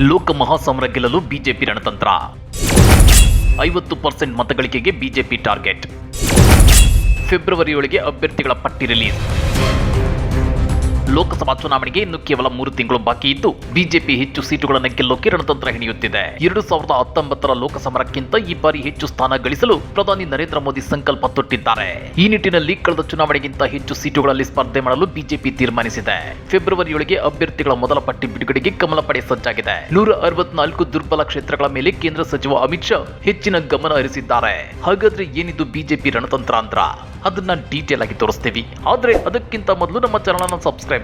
ಲೋಕ ಮಹಾಸಮರ ಗೆಲ್ಲಲು ಬಿಜೆಪಿ ರಣತಂತ್ರ. ಐವತ್ತು ಪರ್ಸೆಂಟ್ ಮತಗಳಿಕೆಗೆ ಬಿಜೆಪಿ ಟಾರ್ಗೆಟ್. ಫೆಬ್ರವರಿಯೊಳಗೆ ಅಭ್ಯರ್ಥಿಗಳ ಪಟ್ಟಿ ರಿಲೀಸ್. ಲೋಕಸಭಾ ಚುನಾವಣೆಗೆ ಇನ್ನು ಕೇವಲ ಮೂರು ತಿಂಗಳು ಬಾಕಿ ಇದ್ದು, ಬಿಜೆಪಿ ಹೆಚ್ಚು ಸೀಟುಗಳನ್ನು ಗೆಲ್ಲೋಕೆ ರಣತಂತ್ರ ಹೆಣೆಯುತ್ತಿದೆ. ಎರಡು ಸಾವಿರದ ಹತ್ತೊಂಬತ್ತರ ಲೋಕಸಮರಕ್ಕಿಂತ ಈ ಬಾರಿ ಹೆಚ್ಚು ಸ್ಥಾನ ಗಳಿಸಲು ಪ್ರಧಾನಿ ನರೇಂದ್ರ ಮೋದಿ ಸಂಕಲ್ಪ ತೊಟ್ಟಿದ್ದಾರೆ. ಈ ನಿಟ್ಟಿನಲ್ಲಿ ಕಳೆದ ಚುನಾವಣೆಗಿಂತ ಹೆಚ್ಚು ಸೀಟುಗಳಲ್ಲಿ ಸ್ಪರ್ಧೆ ಮಾಡಲು ಬಿಜೆಪಿ ತೀರ್ಮಾನಿಸಿದೆ. ಫೆಬ್ರವರಿಯೊಳಗೆ ಅಭ್ಯರ್ಥಿಗಳ ಮೊದಲ ಪಟ್ಟಿ ಬಿಡುಗಡೆಗೆ ಕಮಲ ಪಡೆ ಸಜ್ಜಾಗಿದೆ. ನೂರ ಅರವತ್ನಾಲ್ಕು ದುರ್ಬಲ ಕ್ಷೇತ್ರಗಳ ಮೇಲೆ ಕೇಂದ್ರ ಸಚಿವ ಅಮಿತ್ ಶಾ ಹೆಚ್ಚಿನ ಗಮನ ಹರಿಸಿದ್ದಾರೆ. ಹಾಗಾದ್ರೆ ಏನಿದು ಬಿಜೆಪಿ ರಣತಂತ್ರ ಅಂದ್ರ? ಅದನ್ನ ಡೀಟೇಲ್ ಆಗಿ ತೋರಿಸ್ತೀವಿ. ಆದ್ರೆ ಅದಕ್ಕಿಂತ ಮೊದಲು ನಮ್ಮ ಚಾನಲ್ ಸಬ್ಸ್ಕ್ರೈಬ್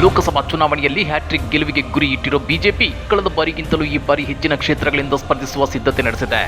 ಲೋಕಸಭಾ ಚುನಾವಣೆಯಲ್ಲಿ ಹ್ಯಾಟ್ರಿಕ್ ಗೆಲುವಿಗೆ ಗುರಿ ಇಟ್ಟಿರೋ ಬಿಜೆಪಿ ಕಳೆದ ಬಾರಿಗಿಂತಲೂ ಈ ಬಾರಿ ಹೆಚ್ಚಿನ ಕ್ಷೇತ್ರಗಳಿಂದ ಸ್ಪರ್ಧಿಸುವ ಸಿದ್ಧತೆ ನಡೆಸಿದೆ.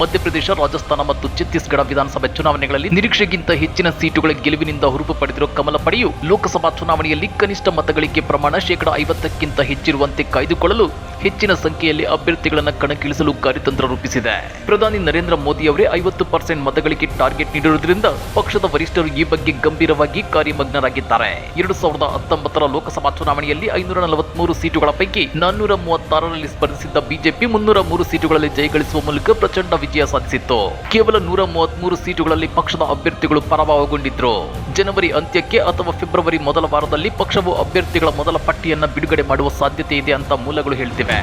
ಮಧ್ಯಪ್ರದೇಶ, ರಾಜಸ್ಥಾನ ಮತ್ತು ಛತ್ತೀಸ್ಗಢ ವಿಧಾನಸಭೆ ಚುನಾವಣೆಗಳಲ್ಲಿ ನಿರೀಕ್ಷೆಗಿಂತ ಹೆಚ್ಚಿನ ಸೀಟುಗಳ ಗೆಲುವಿನಿಂದ ಹುರುಪು ಪಡೆದಿರೋ ಕಮಲ ಪಡೆಯು ಲೋಕಸಭಾ ಚುನಾವಣೆಯಲ್ಲಿ ಕನಿಷ್ಠ ಮತಗಳಿಕೆ ಪ್ರಮಾಣ ಶೇಕಡಾ ಐವತ್ತಕ್ಕಿಂತ ಹೆಚ್ಚಿರುವಂತೆ ಕಾಯ್ದುಕೊಳ್ಳಲು ಹೆಚ್ಚಿನ ಸಂಖ್ಯೆಯಲ್ಲಿ ಅಭ್ಯರ್ಥಿಗಳನ್ನು ಕಣಕ್ಕಿಳಿಸಲು ಕಾರ್ಯತಂತ್ರ ರೂಪಿಸಿದೆ. ಪ್ರಧಾನಿ ನರೇಂದ್ರ ಮೋದಿ ಅವರೇ ಐವತ್ತು ಪರ್ಸೆಂಟ್ ಮತಗಳಿಗೆ ಟಾರ್ಗೆಟ್ ನೀಡಿರುವುದರಿಂದ ಪಕ್ಷದ ವರಿಷ್ಠರು ಈ ಬಗ್ಗೆ ಗಂಭೀರವಾಗಿ ಕಾರ್ಯಮಗ್ನರಾಗಿದ್ದಾರೆ. ಎರಡು ಸಾವಿರದ ಹತ್ತೊಂಬತ್ತರ ಲೋಕಸಭಾ ಚುನಾವಣೆಯಲ್ಲಿ ಐನೂರ ನಲವತ್ಮೂರು ಸೀಟುಗಳ ಪೈಕಿ ನಾನ್ನೂರ ಮೂವತ್ತಾರರಲ್ಲಿ ಸ್ಪರ್ಧಿಸಿದ್ದ ಬಿಜೆಪಿ ಮುನ್ನೂರ ಮೂರು ಸೀಟುಗಳಲ್ಲಿ ಜಯಗಳಿಸುವ ಮೂಲಕ ಪ್ರಚಂಡ ವಿಜಯ ಸಾಧಿಸಿತ್ತು. ಕೇವಲ ನೂರ ಮೂವತ್ಮೂರು ಸೀಟುಗಳಲ್ಲಿ ಪಕ್ಷದ ಅಭ್ಯರ್ಥಿಗಳು ಪರಾಭವಗೊಂಡಿದ್ರು. ಜನವರಿ ಅಂತ್ಯಕ್ಕೆ ಅಥವಾ ಫೆಬ್ರವರಿ ಮೊದಲ ವಾರದಲ್ಲಿ ಪಕ್ಷವು ಅಭ್ಯರ್ಥಿಗಳ ಮೊದಲ ಪಟ್ಟಿಯನ್ನು ಬಿಡುಗಡೆ ಮಾಡುವ ಸಾಧ್ಯತೆ ಇದೆ ಅಂತ ಮೂಲಗಳು ಹೇಳ್ತಿವೆ.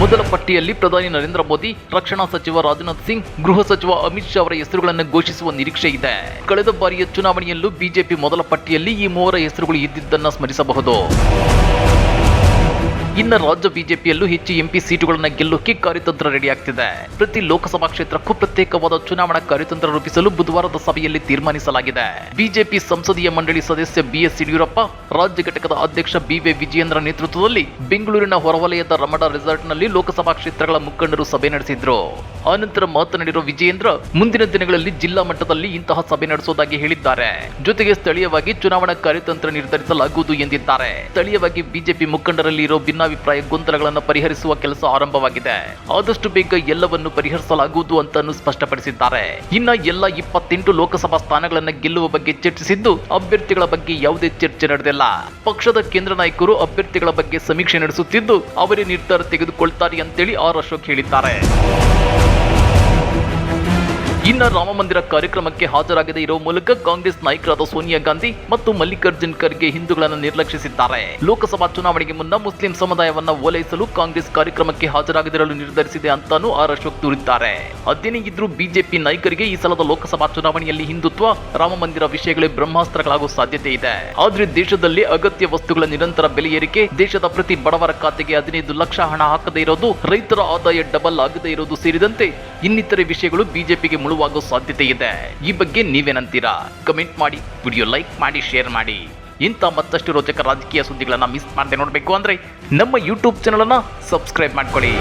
ಮೊದಲ ಪಟ್ಟಿಯಲ್ಲಿ ಪ್ರಧಾನಿ ನರೇಂದ್ರ ಮೋದಿ, ರಕ್ಷಣಾ ಸಚಿವ ರಾಜನಾಥ್ ಸಿಂಗ್, ಗೃಹ ಸಚಿವ ಅಮಿತ್ ಶಾ ಅವರ ಹೆಸರುಗಳನ್ನು ಘೋಷಿಸುವ ನಿರೀಕ್ಷೆ ಇದೆ. ಕಳೆದ ಬಾರಿಯ ಚುನಾವಣೆಯಲ್ಲೂ ಬಿಜೆಪಿ ಮೊದಲ ಪಟ್ಟಿಯಲ್ಲಿ ಈ ಮೂವರ ಹೆಸರುಗಳು ಇದ್ದಿದ್ದನ್ನು ಸ್ಮರಿಸಬಹುದು. ಇನ್ನು ರಾಜ್ಯ ಬಿಜೆಪಿಯಲ್ಲೂ ಹೆಚ್ಚು ಎಂಪಿ ಸೀಟುಗಳನ್ನು ಗೆಲ್ಲೋಕೆ ಕಾರ್ಯತಂತ್ರ ರೆಡಿಯಾಗ್ತಿದೆ ಪ್ರತಿ ಲೋಕಸಭಾ ಕ್ಷೇತ್ರಕ್ಕೂ ಪ್ರತ್ಯೇಕವಾದ ಚುನಾವಣಾ ಕಾರ್ಯತಂತ್ರ ರೂಪಿಸಲು ಬುಧವಾರದ ಸಭೆಯಲ್ಲಿ ತೀರ್ಮಾನಿಸಲಾಗಿದೆ. ಬಿಜೆಪಿ ಸಂಸದೀಯ ಮಂಡಳಿ ಸದಸ್ಯ ಬಿಎಸ್ ಯಡಿಯೂರಪ್ಪ, ರಾಜ್ಯ ಘಟಕದ ಅಧ್ಯಕ್ಷ ಬಿವೆ ವಿಜಯೇಂದ್ರ ನೇತೃತ್ವದಲ್ಲಿ ಬೆಂಗಳೂರಿನ ಹೊರವಲಯದ ರಮಣ ರೆಸಾರ್ಟ್ನಲ್ಲಿ ಲೋಕಸಭಾ ಕ್ಷೇತ್ರಗಳ ಮುಖಂಡರು ಸಭೆ ನಡೆಸಿದ್ರು. ಆನಂತರ ಮಾತನಾಡಿರುವ ವಿಜಯೇಂದ್ರ, ಮುಂದಿನ ದಿನಗಳಲ್ಲಿ ಜಿಲ್ಲಾ ಮಟ್ಟದಲ್ಲಿ ಇಂತಹ ಸಭೆ ನಡೆಸುವುದಾಗಿ ಹೇಳಿದ್ದಾರೆ. ಜೊತೆಗೆ ಸ್ಥಳೀಯವಾಗಿ ಚುನಾವಣಾ ಕಾರ್ಯತಂತ್ರ ನಿರ್ಧರಿಸಲಾಗುವುದು ಎಂದಿದ್ದಾರೆ. ಸ್ಥಳೀಯವಾಗಿ ಬಿಜೆಪಿ ಮುಖಂಡರಲ್ಲಿ ಇರೋ ಭಿನ್ನಾಭಿಪ್ರಾಯ ಗೊಂದಲಗಳನ್ನು ಪರಿಹರಿಸುವ ಕೆಲಸ ಆರಂಭವಾಗಿದೆ. ಆದಷ್ಟು ಬೇಗ ಎಲ್ಲವನ್ನು ಪರಿಹರಿಸಲಾಗುವುದು ಅಂತಾನು ಸ್ಪಷ್ಟಪಡಿಸಿದ್ದಾರೆ. ಇನ್ನ ಎಲ್ಲ ಇಪ್ಪತ್ತೆಂಟು ಲೋಕಸಭಾ ಸ್ಥಾನಗಳನ್ನು ಗೆಲ್ಲುವ ಬಗ್ಗೆ ಚರ್ಚಿಸಿದ್ದು ಅಭ್ಯರ್ಥಿಗಳ ಬಗ್ಗೆ ಯಾವುದೇ ಚರ್ಚೆ ನಡೆದಿಲ್ಲ. ಪಕ್ಷದ ಕೇಂದ್ರ ನಾಯಕರು ಅಭ್ಯರ್ಥಿಗಳ ಬಗ್ಗೆ ಸಮೀಕ್ಷೆ ನಡೆಸುತ್ತಿದ್ದು ಅವರೇ ನಿರ್ಧಾರ ತೆಗೆದುಕೊಳ್ತಾರೆ ಅಂತೇಳಿ ಆರ್ ಅಶೋಕ್ ಹೇಳಿದ್ದಾರೆ. ಇನ್ನ ರಾಮ ಮಂದಿರ ಕಾರ್ಯಕ್ರಮಕ್ಕೆ ಹಾಜರಾಗದೇ ಇರುವ ಮೂಲಕ ಕಾಂಗ್ರೆಸ್ ನಾಯಕರಾದ ಸೋನಿಯಾ ಗಾಂಧಿ ಮತ್ತು ಮಲ್ಲಿಕಾರ್ಜುನ್ ಖರ್ಗೆ ಹಿಂದೂಗಳನ್ನು ನಿರ್ಲಕ್ಷಿಸಿದ್ದಾರೆ. ಲೋಕಸಭಾ ಚುನಾವಣೆಗೆ ಮುನ್ನ ಮುಸ್ಲಿಂ ಸಮುದಾಯವನ್ನ ಓಲೈಸಲು ಕಾಂಗ್ರೆಸ್ ಕಾರ್ಯಕ್ರಮಕ್ಕೆ ಹಾಜರಾಗದಿರಲು ನಿರ್ಧರಿಸಿದೆ ಅಂತಾನೂ ಅಶೋಕ್ ದೂರಿದ್ದಾರೆ. ಅದೇನೇ ಇದ್ರೂ ಬಿಜೆಪಿ ನಾಯಕರಿಗೆ ಈ ಸಲದ ಲೋಕಸಭಾ ಚುನಾವಣೆಯಲ್ಲಿ ಹಿಂದುತ್ವ, ರಾಮ ಮಂದಿರ ವಿಷಯಗಳೇ ಬ್ರಹ್ಮಾಸ್ತ್ರಗಳಾಗುವ ಸಾಧ್ಯತೆ ಇದೆ. ಆದ್ರೆ ದೇಶದಲ್ಲಿ ಅಗತ್ಯ ವಸ್ತುಗಳ ನಿರಂತರ ಬೆಲೆ ಏರಿಕೆ, ದೇಶದ ಪ್ರತಿ ಬಡವರ ಖಾತೆಗೆ ಹದಿನೈದು ಲಕ್ಷ ಹಣ ಹಾಕದೇ ಇರೋದು, ರೈತರ ಆದಾಯ ಡಬಲ್ ಆಗದೇ ಇರೋದು ಸೇರಿದಂತೆ ಇನ್ನಿತರೆ ವಿಷಯಗಳು ಬಿಜೆಪಿಗೆ ಮುಳುವಾಗೋ ಸಾಧ್ಯತೆ ಇದೆ. ಈ ಬಗ್ಗೆ ನೀವೇನಂತೀರಾ? ಕಮೆಂಟ್ ಮಾಡಿ ವಿಡಿಯೋ ಲೈಕ್ ಮಾಡಿ ಶೇರ್ ಮಾಡಿ. ಇಂಥ ಮತ್ತಷ್ಟು ರೋಚಕ ರಾಜಕೀಯ ಸುದ್ದಿಗಳನ್ನು ಮಿಸ್ ಮಾಡದೆ ನೋಡಬೇಕು ಅಂದರೆ ನಮ್ಮ ಯೂಟ್ಯೂಬ್ ಚಾನಲನ್ನು ಸಬ್ಸ್ಕ್ರೈಬ್ ಮಾಡ್ಕೊಳ್ಳಿ.